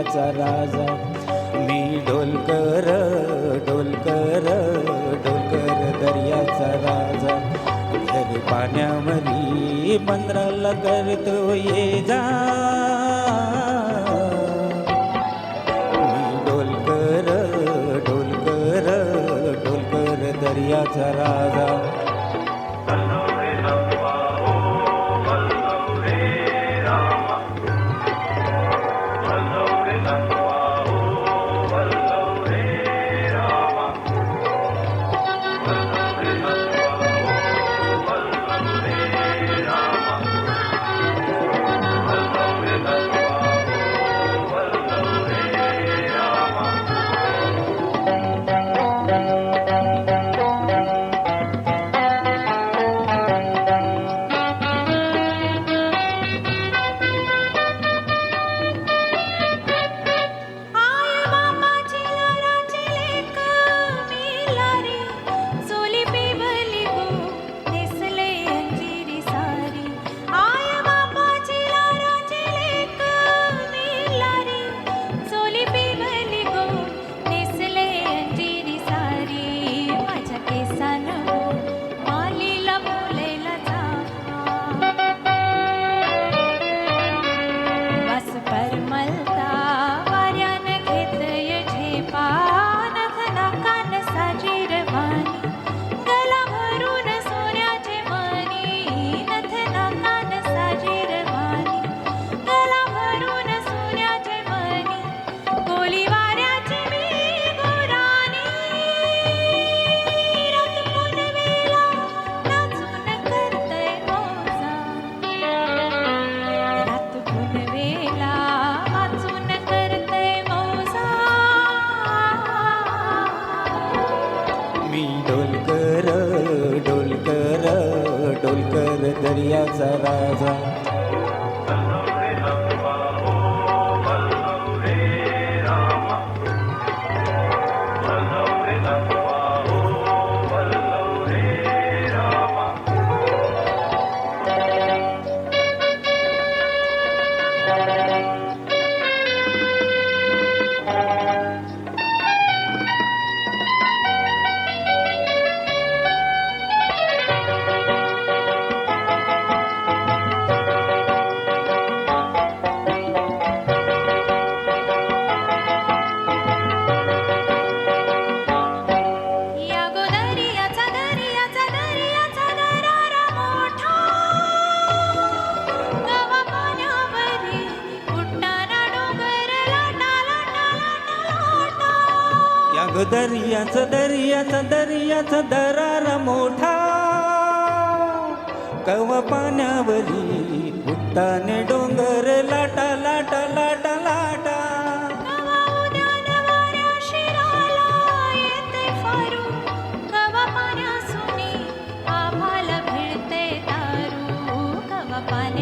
राजाचा राजा. मी ढोलकर ढोलकर ढोलकर दर्याचा राजा. घर पाण्यामधी बंदराला करतो ये जा. मी ढोलकर ढोलकर ढोलकर दर्याचा राजा. दर्याचा राजा. दर्याच दर्याच दर्याचा दरार मोठा. कव पाण्यावरी उत्ताने डोंगर लाटा लाटा लाटा लाटा. पाण्या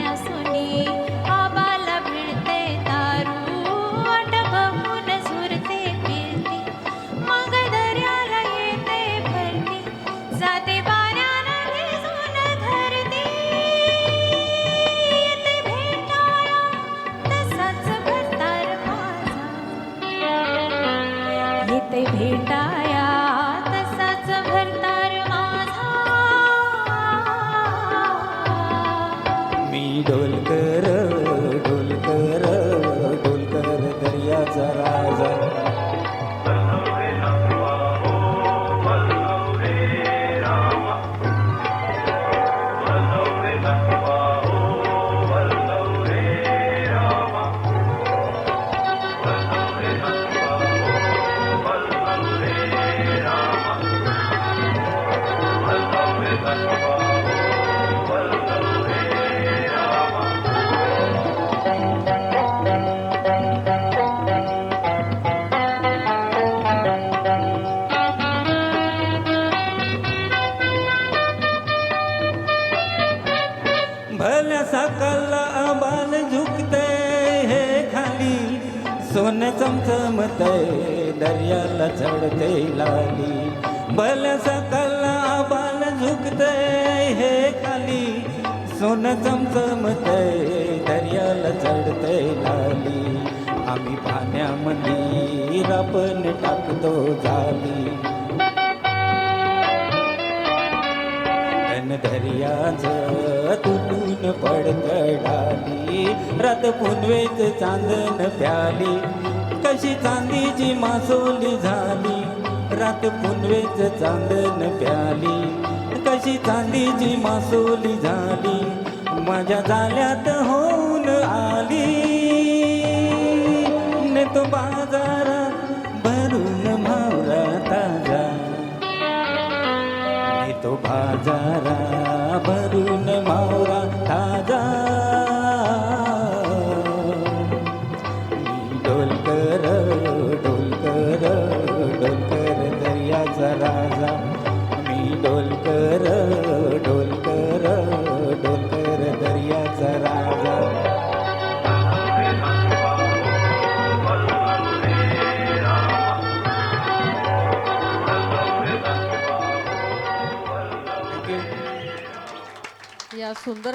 सोन चमचमत दर्याला चढते लाली. बल सकल बाल झुकते हे खाली. सोन चमचमत दर्याला चढते लाली. आम्ही पाण्यामध्ये रापण टाकतो झाली धन धर्याच तुटून पडत डाली. रात पुनवेच चांदन प्याली. कशी चांदीची मासोली झाली. रात पुनवेच चांदन प्याली. कशी चांदीची मासोली झाली. माझ्या जाल्यात होऊन आली. न तो बाजार या सुंदर